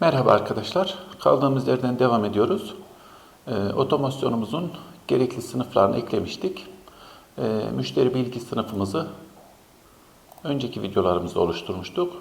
Merhaba arkadaşlar. Kaldığımız yerden devam ediyoruz. Ee, otomasyonumuzun gerekli sınıflarını eklemiştik. Ee, müşteri bilgi sınıfımızı önceki videolarımızda oluşturmuştuk.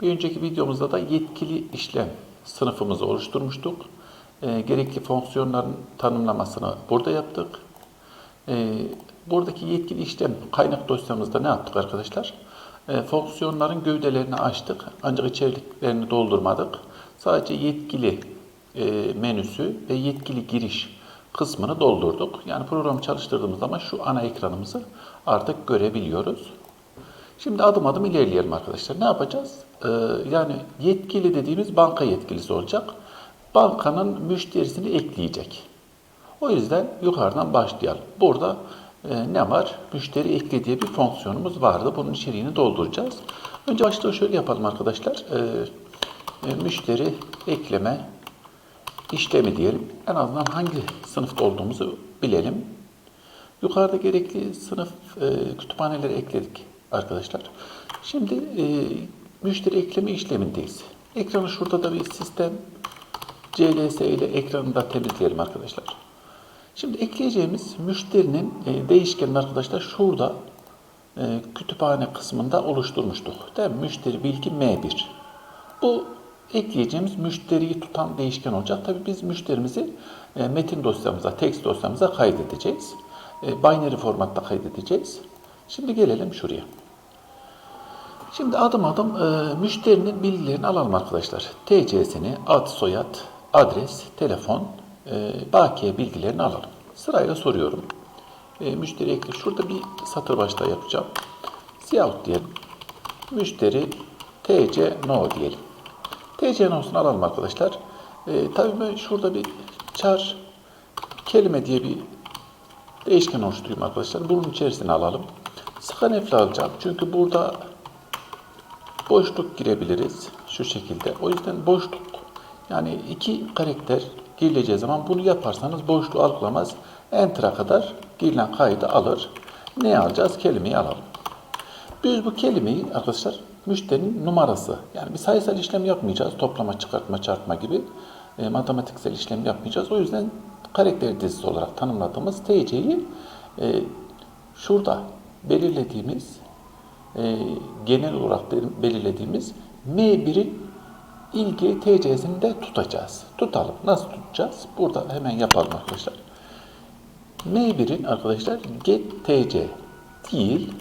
Bir önceki videomuzda da yetkili işlem sınıfımızı oluşturmuştuk. Ee, gerekli fonksiyonların tanımlamasını burada yaptık. Ee, buradaki yetkili işlem kaynak dosyamızda ne yaptık arkadaşlar? Ee, fonksiyonların gövdelerini açtık ancak içeriklerini doldurmadık. Sadece yetkili e, menüsü ve yetkili giriş kısmını doldurduk. Yani programı çalıştırdığımız zaman şu ana ekranımızı artık görebiliyoruz. Şimdi adım adım ilerleyelim arkadaşlar. Ne yapacağız? Ee, yani yetkili dediğimiz banka yetkilisi olacak. Bankanın müşterisini ekleyecek. O yüzden yukarıdan başlayalım. Burada e, ne var? Müşteri ekle diye bir fonksiyonumuz vardı. Bunun içeriğini dolduracağız. Önce başta şöyle yapalım arkadaşlar. E, e, müşteri ekleme işlemi diyelim. En azından hangi sınıfta olduğumuzu bilelim. Yukarıda gerekli sınıf e, kütüphaneleri ekledik arkadaşlar. Şimdi e, müşteri ekleme işlemindeyiz. Ekranı şurada da bir sistem CLS ile ekranı da temizleyelim arkadaşlar. Şimdi ekleyeceğimiz müşterinin e, değişkenini arkadaşlar şurada e, kütüphane kısmında oluşturmuştuk. Değil mi? Müşteri bilgi M1. Bu ekleyeceğimiz müşteriyi tutan değişken olacak. Tabii biz müşterimizi e, metin dosyamıza, text dosyamıza kaydedeceğiz. E, binary formatta kaydedeceğiz. Şimdi gelelim şuraya. Şimdi adım adım e, müşterinin bilgilerini alalım arkadaşlar. TC'sini, ad, soyad, adres, telefon, e, bakiye bilgilerini alalım. Sırayla soruyorum. Müşteri ekle. Şurada bir satır başta yapacağım. Siyahut diyelim. Müşteri TC no diyelim. TC no'sunu alalım arkadaşlar. E, tabii ben şurada bir char kelime diye bir değişken oluşturayım arkadaşlar. Bunun içerisine alalım. Scanf'le alacağım. Çünkü burada boşluk girebiliriz. Şu şekilde. O yüzden boşluk yani iki karakter girileceği zaman bunu yaparsanız boşluğu algılamaz. Enter'a kadar girilen kaydı alır. Ne alacağız? Kelimeyi alalım. Biz bu kelimeyi arkadaşlar müşterinin numarası yani bir sayısal işlem yapmayacağız. Toplama, çıkartma, çarpma gibi e, matematiksel işlem yapmayacağız. O yüzden karakter dizisi olarak tanımladığımız TC'yi e, şurada belirlediğimiz e, genel olarak belirlediğimiz M1'in ilgili TC'sini de tutacağız. Tutalım. Nasıl tutacağız? Burada hemen yapalım arkadaşlar. M1'in arkadaşlar get TC değil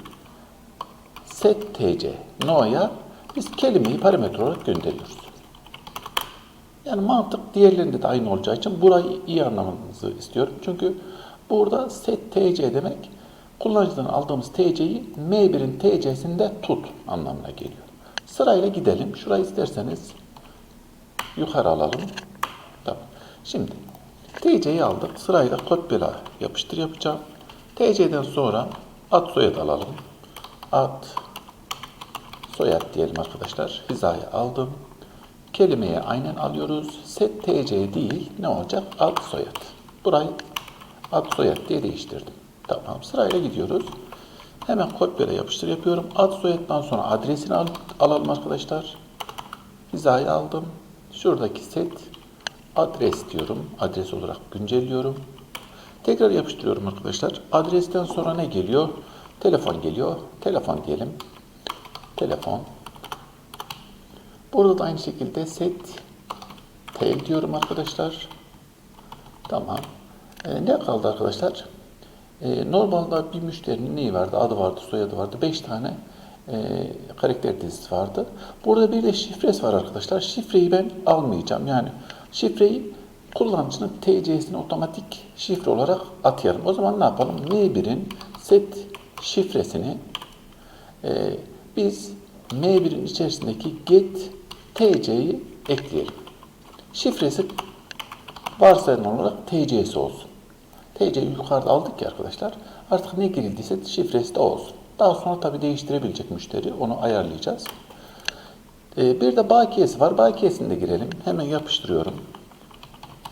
set TC no'ya biz kelimeyi parametre olarak gönderiyoruz. Yani mantık diğerlerinde de aynı olacağı için burayı iyi anlamanızı istiyorum. Çünkü burada set TC demek kullanıcıdan aldığımız TC'yi M1'in TC'sinde tut anlamına geliyor. Sırayla gidelim. Şurayı isterseniz yukarı alalım. Tamam. Şimdi TC'yi aldık. Sırayla kopyala yapıştır yapacağım. TC'den sonra ad soyad alalım. Ad soyad diyelim arkadaşlar. Hizaya aldım. Kelimeye aynen alıyoruz. Set TC değil ne olacak? Ad soyad. Burayı ad soyad diye değiştirdim. Tamam sırayla gidiyoruz. Hemen kopyala yapıştır yapıyorum. Ad soyaddan sonra adresini al alalım arkadaşlar. Hizayı aldım. Şuradaki set adres diyorum. Adres olarak güncelliyorum. Tekrar yapıştırıyorum arkadaşlar. Adresten sonra ne geliyor? Telefon geliyor. Telefon diyelim. Telefon. Burada da aynı şekilde set tel diyorum arkadaşlar. Tamam. Ee, ne kaldı arkadaşlar? Ee, normalde bir müşterinin neyi vardı? Adı vardı, soyadı vardı. 5 tane e, karakter dizisi vardı. Burada bir de şifresi var arkadaşlar. Şifreyi ben almayacağım. Yani şifreyi kullanıcının TC'sini otomatik şifre olarak atıyorum. O zaman ne yapalım? M1'in set şifresini e, biz M1'in içerisindeki get TC'yi ekleyelim. Şifresi varsayılan olarak TC'si olsun. TC'yi yukarıda aldık ya arkadaşlar. Artık ne girildiyse şifresi de olsun. Daha sonra tabi değiştirebilecek müşteri. Onu ayarlayacağız. Ee, bir de bakiyesi var. Bakiyesini de girelim. Hemen yapıştırıyorum.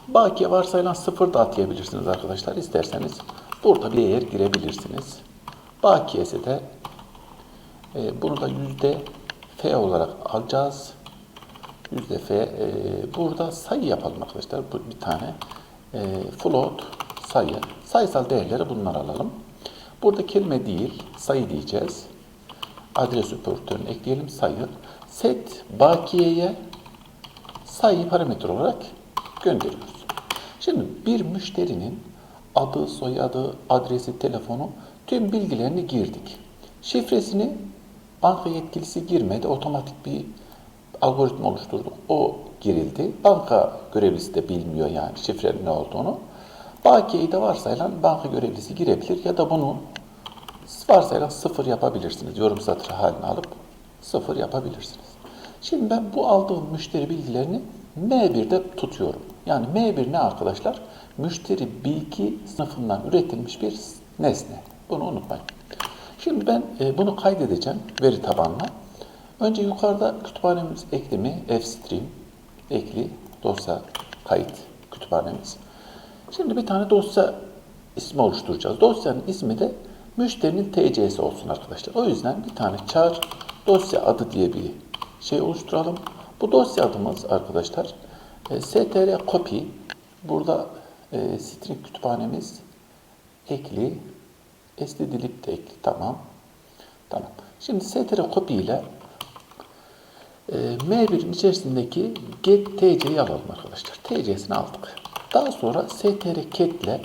Bakiye varsayılan sıfır da atayabilirsiniz arkadaşlar. İsterseniz burada bir değer girebilirsiniz. Bakiyesi de e, bunu da yüzde F olarak alacağız. Yüzde F. e, burada sayı yapalım arkadaşlar. Bu bir tane e, float sayı. Sayısal değerleri bunlar alalım. Burada kelime değil, sayı diyeceğiz. Adres operatörünü ekleyelim sayı. Set bakiyeye sayı parametre olarak gönderiyoruz. Şimdi bir müşterinin adı, soyadı, adresi, telefonu tüm bilgilerini girdik. Şifresini banka yetkilisi girmedi. Otomatik bir algoritma oluşturduk. O girildi. Banka görevlisi de bilmiyor yani şifrenin ne olduğunu. Bakiyeyi de varsayılan banka görevlisi girebilir ya da bunu varsayılan sıfır yapabilirsiniz. Yorum satırı haline alıp sıfır yapabilirsiniz. Şimdi ben bu aldığım müşteri bilgilerini M1'de tutuyorum. Yani M1 ne arkadaşlar? Müşteri bilgi sınıfından üretilmiş bir nesne. Bunu unutmayın. Şimdi ben e, bunu kaydedeceğim veri tabanına. Önce yukarıda kütüphanemiz eklemi fstream ekli dosya kayıt kütüphanemiz. Şimdi bir tane dosya ismi oluşturacağız. Dosyanın ismi de müşterinin TC'si olsun arkadaşlar. O yüzden bir tane char dosya adı diye bir şey oluşturalım. Bu dosya adımız arkadaşlar e, str copy burada e, string kütüphanemiz ekli stdlib de ekli tamam. Tamam. Şimdi str copy ile e, M1'in içerisindeki get tc'yi alalım arkadaşlar. TC'sini aldık. Daha sonra str cat ile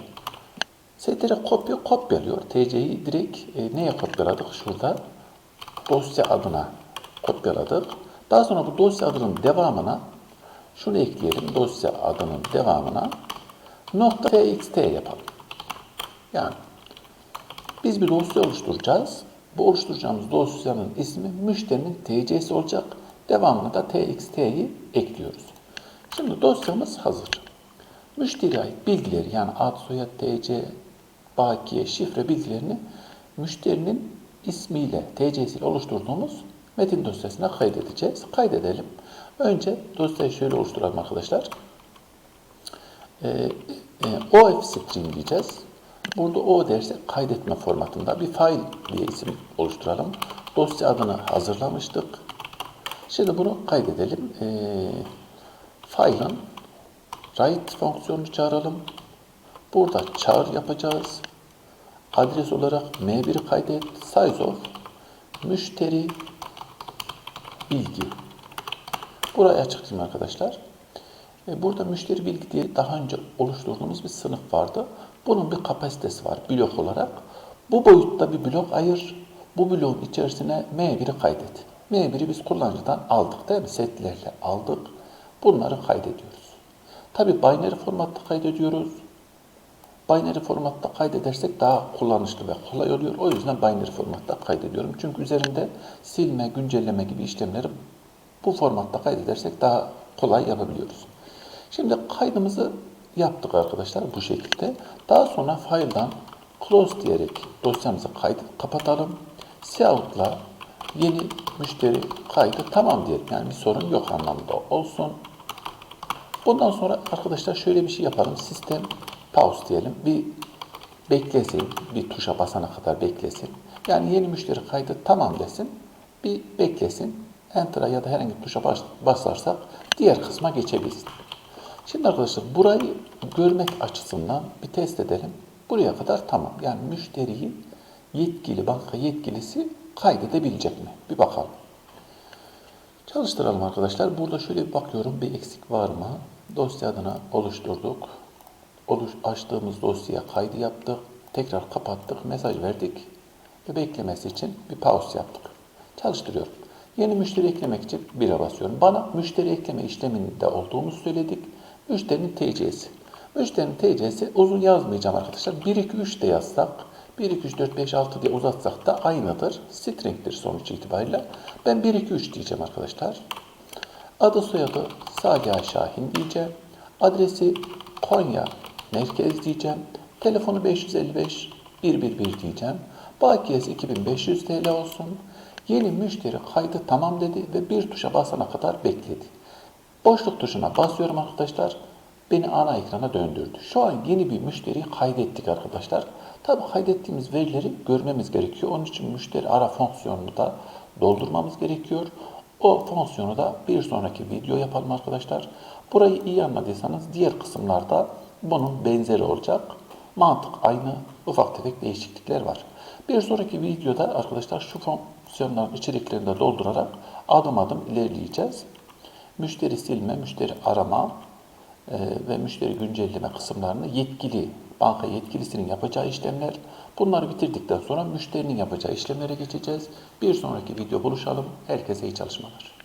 str kopya kopyalıyor. TC'yi direkt e, neye kopyaladık? Şurada dosya adına kopyaladık. Daha sonra bu dosya adının devamına şunu ekleyelim. Dosya adının devamına nokta txt yapalım. Yani biz bir dosya oluşturacağız. Bu oluşturacağımız dosyanın ismi müşterinin TC'si olacak. Devamına da txt'yi ekliyoruz. Şimdi dosyamız hazır. Müşteriye ait bilgileri yani ad, soyad, TC, bakiye, şifre bilgilerini müşterinin ismiyle, TC'siyle oluşturduğumuz metin dosyasına kaydedeceğiz. Kaydedelim. Önce dosyayı şöyle oluşturalım arkadaşlar. Ee, e, OF stream diyeceğiz. Burada O derse kaydetme formatında bir file diye isim oluşturalım. Dosya adını hazırlamıştık. Şimdi bunu kaydedelim. Ee, file'ın write fonksiyonunu çağıralım. Burada çağır yapacağız. Adres olarak M1'i kaydet. Size of müşteri bilgi. Burayı açıklayayım arkadaşlar. E, Burada müşteri bilgi diye daha önce oluşturduğumuz bir sınıf vardı. Bunun bir kapasitesi var blok olarak. Bu boyutta bir blok ayır. Bu bloğun içerisine M1'i kaydet. M1'i biz kullanıcıdan aldık değil mi? Setlerle aldık. Bunları kaydediyoruz. Tabi binary formatta kaydediyoruz. Binary formatta kaydedersek daha kullanışlı ve kolay oluyor. O yüzden binary formatta kaydediyorum. Çünkü üzerinde silme, güncelleme gibi işlemleri bu formatta kaydedersek daha kolay yapabiliyoruz. Şimdi kaydımızı yaptık arkadaşlar bu şekilde. Daha sonra file'dan close diyerek dosyamızı kaydı kapatalım. Cout'la yeni müşteri kaydı tamam diyelim. Yani bir sorun yok anlamında olsun. Bundan sonra arkadaşlar şöyle bir şey yapalım. Sistem pause diyelim. Bir beklesin. Bir tuşa basana kadar beklesin. Yani yeni müşteri kaydı tamam desin. Bir beklesin. Enter'a ya da herhangi bir tuşa bas, basarsak diğer kısma geçebilsin. Şimdi arkadaşlar burayı görmek açısından bir test edelim. Buraya kadar tamam. Yani müşteriyi yetkili, banka yetkilisi kaydedebilecek mi? Bir bakalım. Çalıştıralım arkadaşlar. Burada şöyle bir bakıyorum. Bir eksik var mı? Dosya adına oluşturduk. Oluş, açtığımız dosyaya kaydı yaptık. Tekrar kapattık. Mesaj verdik. Ve beklemesi için bir pause yaptık. Çalıştırıyorum. Yeni müşteri eklemek için 1'e basıyorum. Bana müşteri ekleme işleminde olduğumuzu söyledik. Müşterinin TC'si. Müşterinin TC'si uzun yazmayacağım arkadaşlar. 1, 2, 3 de yazsak 1, 2, 3, 4, 5, 6 diye uzatsak da aynıdır. String'dir sonuç itibariyle. Ben 1, 2, 3 diyeceğim arkadaşlar. Adı soyadı Salih Şahin diyeceğim. Adresi Konya Merkez diyeceğim. Telefonu 555 111 diyeceğim. Bakiyesi 2500 TL olsun. Yeni müşteri kaydı tamam dedi ve bir tuşa basana kadar bekledi. Boşluk tuşuna basıyorum arkadaşlar. Beni ana ekrana döndürdü. Şu an yeni bir müşteriyi kaydettik arkadaşlar. Tabi kaydettiğimiz verileri görmemiz gerekiyor. Onun için müşteri ara fonksiyonunu da doldurmamız gerekiyor. O fonksiyonu da bir sonraki video yapalım arkadaşlar. Burayı iyi anladıysanız diğer kısımlarda bunun benzeri olacak. Mantık aynı, ufak tefek değişiklikler var. Bir sonraki videoda arkadaşlar şu fonksiyonların içeriklerini de doldurarak adım adım ilerleyeceğiz. Müşteri silme, müşteri arama e, ve müşteri güncelleme kısımlarını yetkili, banka yetkilisinin yapacağı işlemler. Bunları bitirdikten sonra müşterinin yapacağı işlemlere geçeceğiz. Bir sonraki video buluşalım. Herkese iyi çalışmalar.